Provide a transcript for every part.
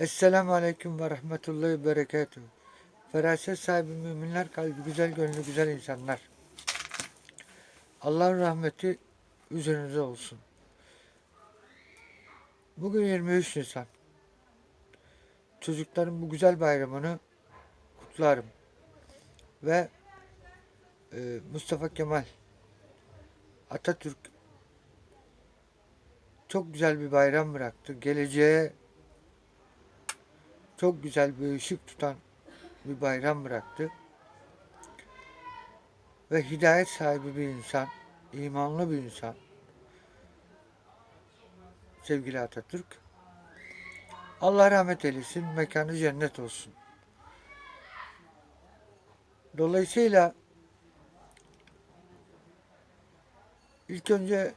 Esselamu Aleyküm ve Rahmetullahi ve Berekatuhu. Feraset sahibi müminler, kalbi güzel, gönlü güzel insanlar. Allah'ın rahmeti üzerinize olsun. Bugün 23 Nisan. Çocukların bu güzel bayramını kutlarım. Ve e, Mustafa Kemal Atatürk çok güzel bir bayram bıraktı. Geleceğe çok güzel bir ışık tutan bir bayram bıraktı. Ve hidayet sahibi bir insan, imanlı bir insan. Sevgili Atatürk. Allah rahmet eylesin, mekanı cennet olsun. Dolayısıyla ilk önce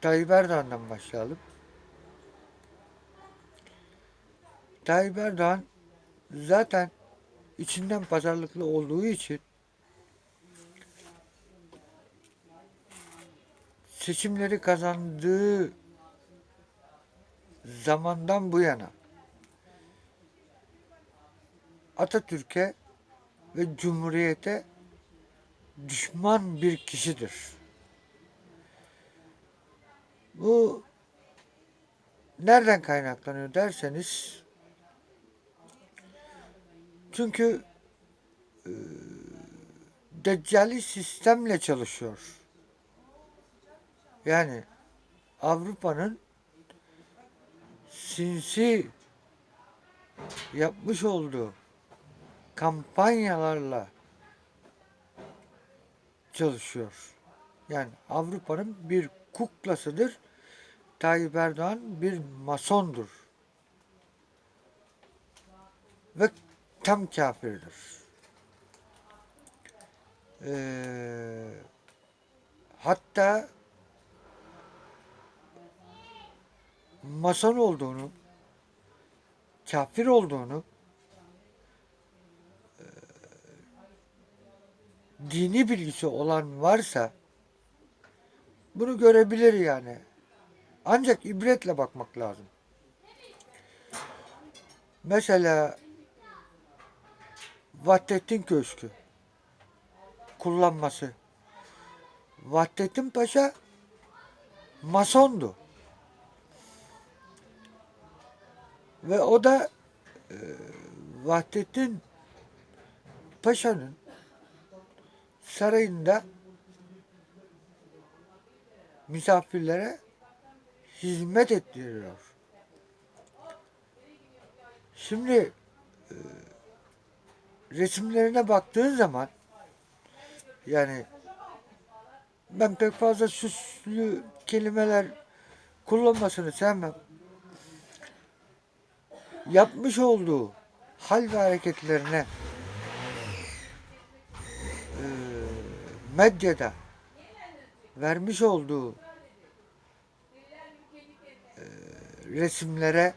Tayyip Erdoğan'dan başlayalım. Tayyip Erdoğan zaten içinden pazarlıklı olduğu için seçimleri kazandığı zamandan bu yana Atatürk'e ve Cumhuriyet'e düşman bir kişidir. Bu nereden kaynaklanıyor derseniz çünkü e, deccali sistemle çalışıyor. Yani Avrupa'nın sinsi yapmış olduğu kampanyalarla çalışıyor. Yani Avrupa'nın bir kuklasıdır. Tayyip Erdoğan bir masondur. Ve tam kafirdir. Ee, hatta mason olduğunu, kafir olduğunu, e, dini bilgisi olan varsa bunu görebilir yani. Ancak ibretle bakmak lazım. Mesela Vahdettin Köşkü kullanması. Vahdettin Paşa masondu. Ve o da e, Vahdettin Paşa'nın sarayında misafirlere hizmet ettiriyor. Şimdi e, resimlerine baktığın zaman yani ben pek fazla süslü kelimeler kullanmasını sevmem. Yapmış olduğu hal ve hareketlerine e, medyada vermiş olduğu e, resimlere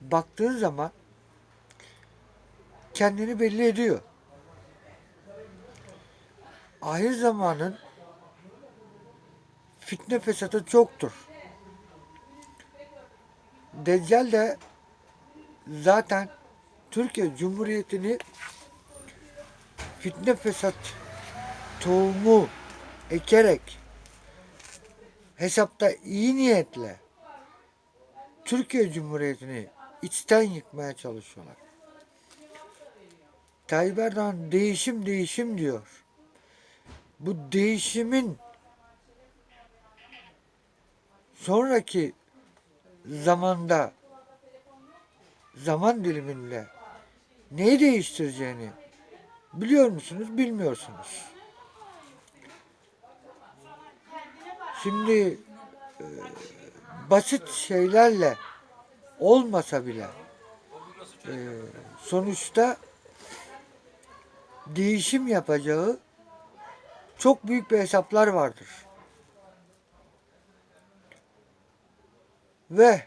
baktığın zaman kendini belli ediyor. Ahir zamanın fitne fesatı çoktur. Deccal de zaten Türkiye Cumhuriyeti'ni fitne fesat tohumu ekerek hesapta iyi niyetle Türkiye Cumhuriyeti'ni içten yıkmaya çalışıyorlar. Tayyip Erdoğan değişim değişim diyor. Bu değişimin sonraki zamanda zaman diliminde neyi değiştireceğini biliyor musunuz, bilmiyorsunuz. Şimdi e, basit şeylerle olmasa bile e, sonuçta değişim yapacağı çok büyük bir hesaplar vardır. Ve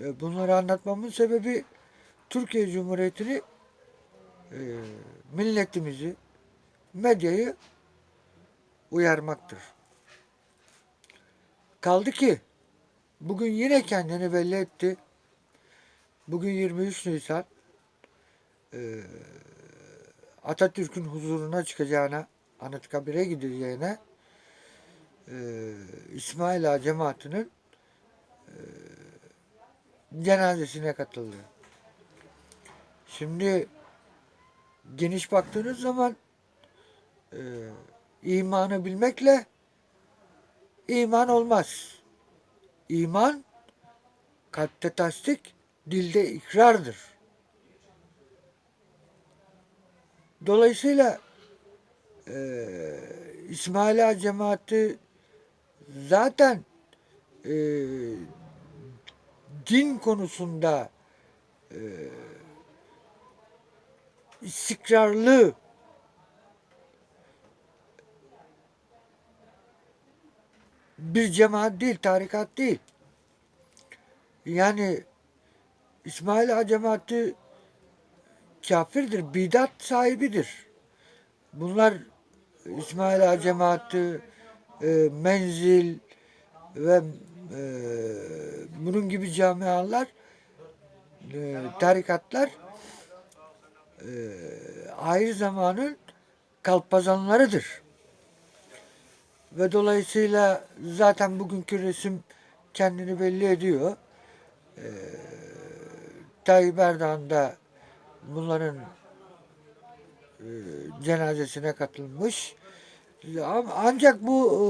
e, bunları anlatmamın sebebi Türkiye Cumhuriyeti'ni e, milletimizi, medyayı uyarmaktır. Kaldı ki bugün yine kendini belli etti. Bugün 23 Nisan. Ee, Atatürk'ün huzuruna çıkacağına, Anıtkabir'e gideceğine e, İsmail Ağa cemaatinin e, cenazesine katıldı. Şimdi geniş baktığınız zaman e, imanı bilmekle iman olmaz. İman kalpte tasdik, dilde ikrardır. Dolayısıyla e, İsmail Ağa cemaati zaten e, din konusunda e, istikrarlı bir cemaat değil, tarikat değil. Yani İsmail Ağa cemaati kafirdir, bidat sahibidir. Bunlar İsmail Ağa cemaati, e, menzil ve e, bunun gibi camialar, e, tarikatlar e, ahir zamanın kalpazanlarıdır. Ve dolayısıyla zaten bugünkü resim kendini belli ediyor. E, Tayyip Erdoğan da bunların e, cenazesine katılmış. Ancak bu e,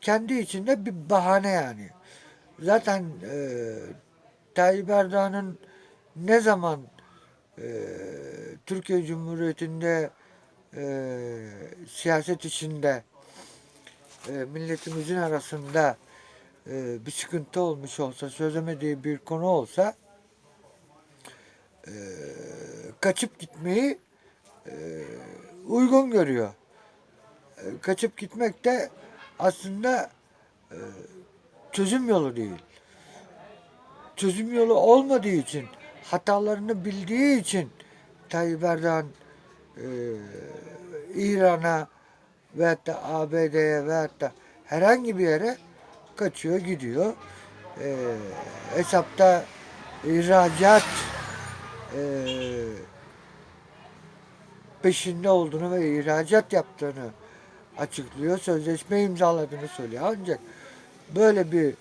kendi içinde bir bahane yani. Zaten e, Tayyip Erdoğan'ın ne zaman e, Türkiye Cumhuriyeti'nde e, siyaset içinde e, milletimizin arasında e, bir sıkıntı olmuş olsa, çözemediği bir konu olsa e, kaçıp gitmeyi e, uygun görüyor. E, kaçıp gitmek de aslında e, çözüm yolu değil. Çözüm yolu olmadığı için, hatalarını bildiği için Tayyip Erdoğan e, İran'a veyahut da ABD'ye veyahut da herhangi bir yere kaçıyor gidiyor. E, hesapta ihracat e, peşinde olduğunu ve ihracat yaptığını açıklıyor. Sözleşme imzaladığını söylüyor. Ancak böyle bir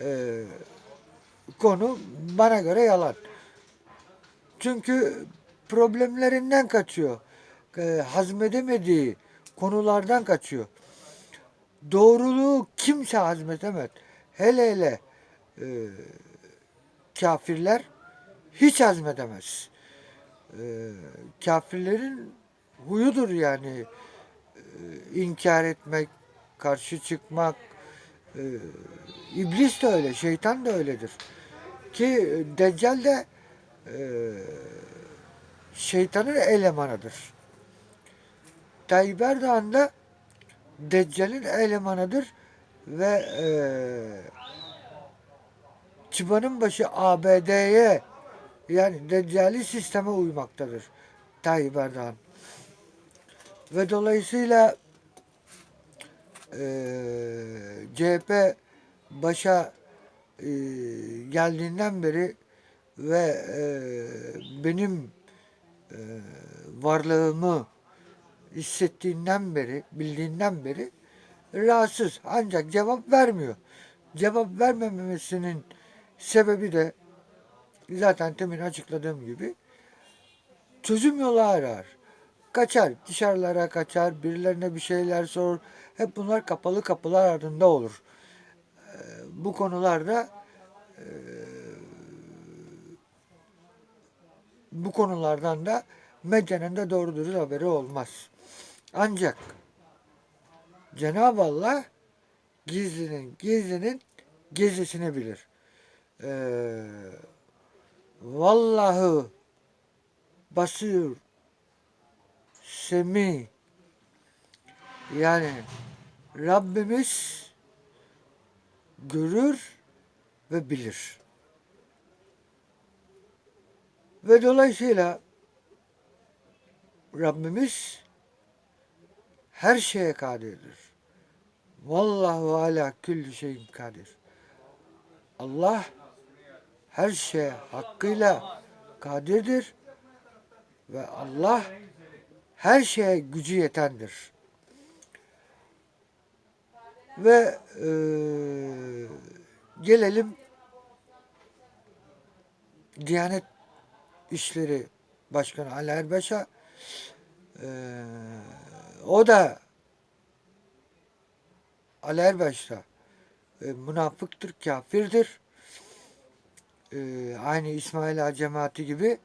e, konu bana göre yalan. Çünkü problemlerinden kaçıyor. E, hazmedemediği konulardan kaçıyor. Doğruluğu kimse hazmedemez. Hele hele e, kafirler hiç hazmedemez. E, kafirlerin huyudur yani e, inkar etmek, karşı çıkmak. E, iblis de öyle, şeytan da öyledir. Ki Deccal de e, şeytanın elemanıdır. Tayyip Erdoğan da Deccal'in elemanıdır ve e, çıbanın başı ABD'ye yani Deccali sisteme uymaktadır Tayyip Erdoğan. Ve dolayısıyla e, CHP başa e, geldiğinden beri ve e, benim e, varlığımı hissettiğinden beri, bildiğinden beri rahatsız. Ancak cevap vermiyor. Cevap vermemesinin sebebi de zaten temin açıkladığım gibi çözüm yolu arar. Kaçar, dışarılara kaçar, birilerine bir şeyler sorur. Hep bunlar kapalı kapılar ardında olur. Ee, bu konularda e, bu konulardan da medyanın da doğru dürüst haberi olmaz. Ancak Cenab-ı Allah gizlinin gizlinin gizlisini bilir. Ee, vallahi basıyor semi yani Rabbimiz görür ve bilir. Ve dolayısıyla Rabbimiz her şeye kadirdir. Vallahu ala külli şeyin kadir. Allah her şeye hakkıyla kadirdir ve Allah her şeye gücü yetendir. Ve eee, gelelim Diyanet İşleri Başkanı Ali Erbaş'a. Eee, o da Ali Erbaş e, münafıktır, kafirdir. E, aynı İsmail Ağa cemaati gibi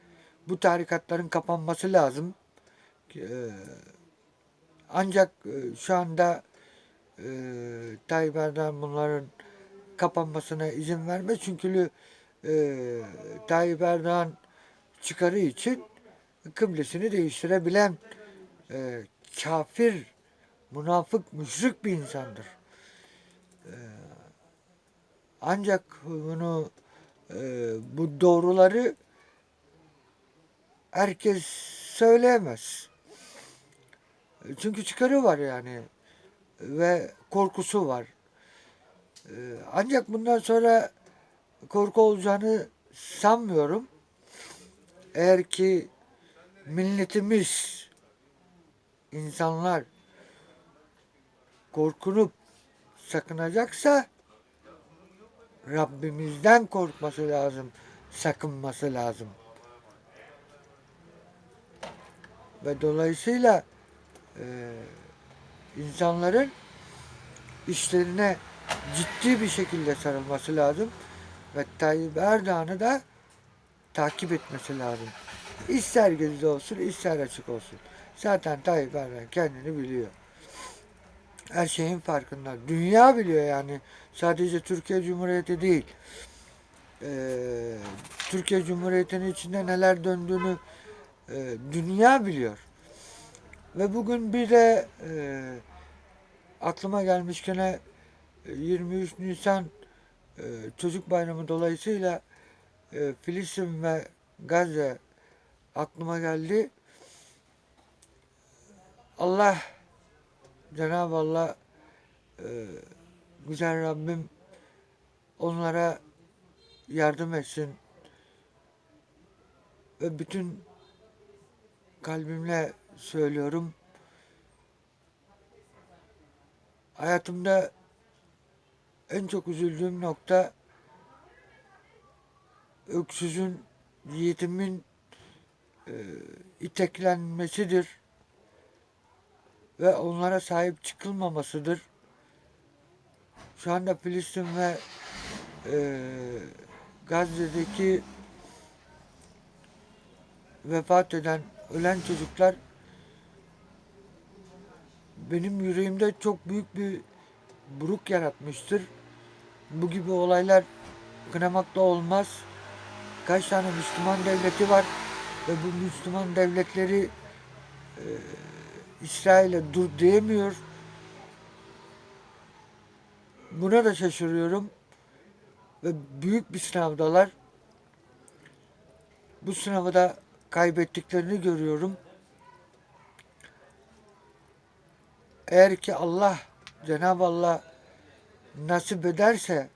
bu tarikatların kapanması lazım. E, ancak e, şu anda e, Tayyip Erdoğan bunların kapanmasına izin vermez. Çünkü e, Tayyip Erdoğan çıkarı için kıblesini değiştirebilen e, kafir, münafık, müşrik bir insandır. E, ancak bunu bu doğruları herkes söyleyemez. Çünkü çıkarı var yani ve korkusu var. E, ancak bundan sonra korku olacağını sanmıyorum. Eğer ki milletimiz, insanlar korkunup sakınacaksa Rabbimizden korkması lazım, sakınması lazım. Ve dolayısıyla e, insanların işlerine ciddi bir şekilde sarılması lazım ve Tayyip Erdoğan'ı da takip etmesi lazım. İster gizli olsun, ister açık olsun. Zaten Tayyip Erdoğan kendini biliyor. Her şeyin farkında. Dünya biliyor yani. Sadece Türkiye Cumhuriyeti değil. Ee, Türkiye Cumhuriyeti'nin içinde neler döndüğünü e, dünya biliyor. Ve bugün bir de e, aklıma gelmişken e, 23 Nisan e, Çocuk Bayramı dolayısıyla e, Filistin ve Gazze aklıma geldi. Allah Cenab-ı Allah e, güzel Rabbim onlara yardım etsin ve bütün kalbimle söylüyorum. Hayatımda en çok üzüldüğüm nokta öksüzün, yetimin e, iteklenmesidir ve onlara sahip çıkılmamasıdır. Şu anda Filistin ve e, Gazze'deki vefat eden, ölen çocuklar benim yüreğimde çok büyük bir buruk yaratmıştır. Bu gibi olaylar kınamakta olmaz. Kaç tane Müslüman devleti var ve bu Müslüman devletleri e, İsrail'e dur diyemiyor. Buna da şaşırıyorum. Ve büyük bir sınavdalar. Bu sınavı da kaybettiklerini görüyorum. Eğer ki Allah, Cenab-ı Allah nasip ederse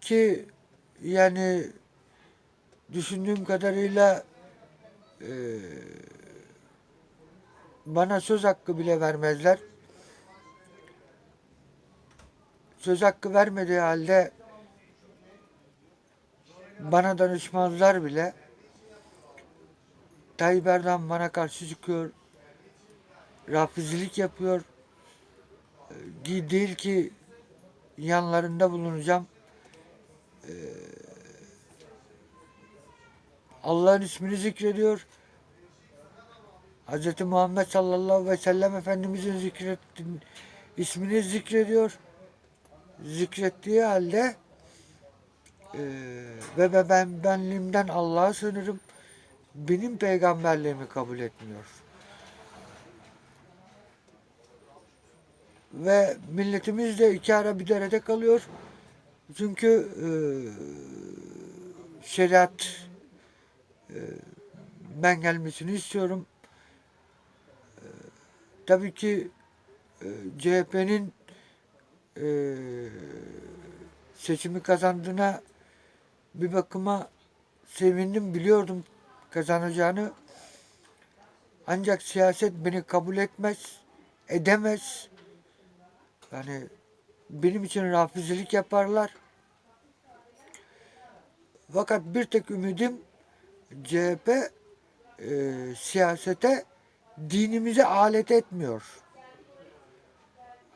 ki yani düşündüğüm kadarıyla e, bana söz hakkı bile vermezler. Söz hakkı vermediği halde bana danışmazlar bile. Tayyip Erdoğan bana karşı çıkıyor. Rafizilik yapıyor. E, Değil ki yanlarında bulunacağım. Ee, Allah'ın ismini zikrediyor. Hz. Muhammed sallallahu ve sellem Efendimizin zikrettin, ismini zikrediyor. Zikrettiği halde e, ve ben benliğimden Allah'a sığınırım. Benim peygamberliğimi kabul etmiyor. Ve milletimiz de iki ara bir derede kalıyor. Çünkü e, şeriat ben gelmesini istiyorum. E, tabii ki e, CHP'nin eee, seçimi kazandığına bir bakıma sevindim. Biliyordum kazanacağını. Ancak siyaset beni kabul etmez, edemez. Yani benim için rafizilik yaparlar. Fakat bir tek ümidim CHP e, siyasete dinimize alet etmiyor.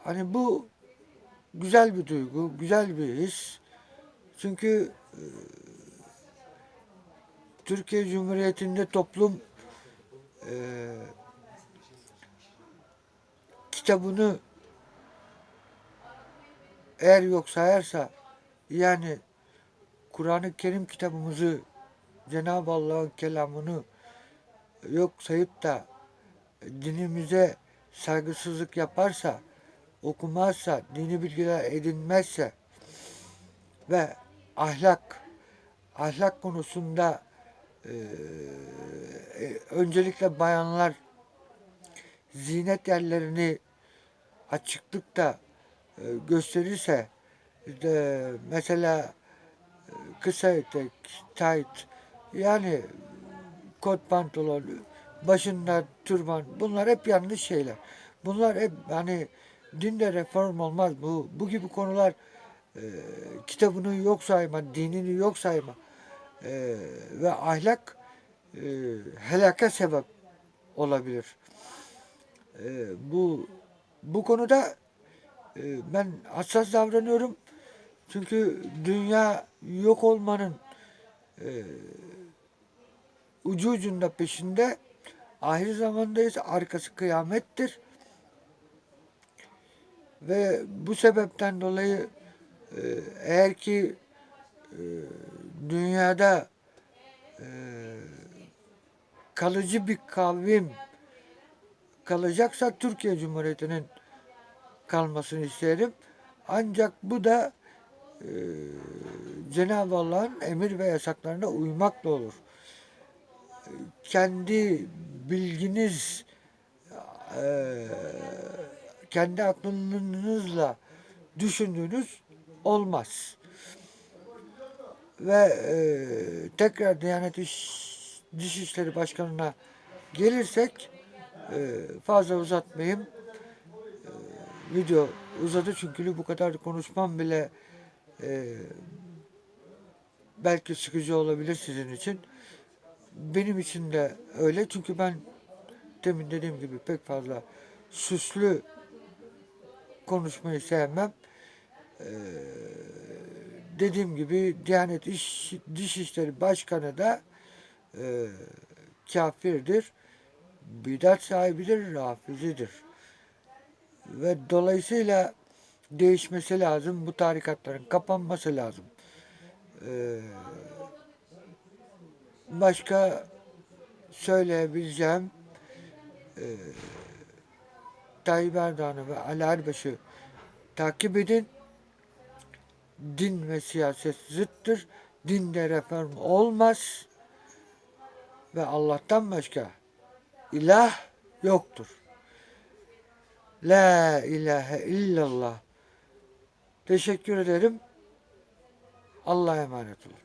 Hani bu güzel bir duygu, güzel bir his. Çünkü e, Türkiye Cumhuriyeti'nde toplum e, kitabını eğer yok sayarsa yani Kur'an-ı Kerim kitabımızı Cenab-ı Allah'ın kelamını yok sayıp da dinimize saygısızlık yaparsa, okumazsa, dini bilgiler edinmezse ve ahlak, ahlak konusunda e, öncelikle bayanlar zinet yerlerini açıklıkta e, gösterirse işte mesela kısa etek, tight yani kot pantolon, başında türban bunlar hep yanlış şeyler. Bunlar hep hani dinde reform olmaz. Bu bu gibi konular e, kitabını yok sayma, dinini yok sayma e, ve ahlak e, helaka sebep olabilir. E, bu bu konuda e, ben hassas davranıyorum. Çünkü dünya yok olmanın e, ucu ucunda peşinde ahir zamandayız. Arkası kıyamettir. Ve bu sebepten dolayı e, eğer ki e, dünyada e, kalıcı bir kavim kalacaksa Türkiye Cumhuriyeti'nin kalmasını isterim. Ancak bu da e, Cenab-ı Allah'ın emir ve yasaklarına uymakla olur. Kendi bilginiz, e, kendi aklınızla düşündüğünüz olmaz. Ve e, tekrar Diyanet İş, Dışişleri Başkanı'na gelirsek e, fazla uzatmayayım. E, video uzadı çünkü bu kadar konuşmam bile e, belki sıkıcı olabilir sizin için. Benim için de öyle çünkü ben demin dediğim gibi pek fazla süslü konuşmayı sevmem. Ee, dediğim gibi Diyanet İş, Dışişleri Başkanı da e, kafirdir. Bidat sahibidir, rafizidir. Ve dolayısıyla değişmesi lazım. Bu tarikatların kapanması lazım. Ee, başka söyleyebileceğim e, Tayyip Erdoğan'ı ve Ali Erbaş'ı takip edin. Din ve siyaset zıttır. Dinde reform olmaz. Ve Allah'tan başka ilah yoktur. La ilahe illallah. Teşekkür ederim. Allah'a emanet olun.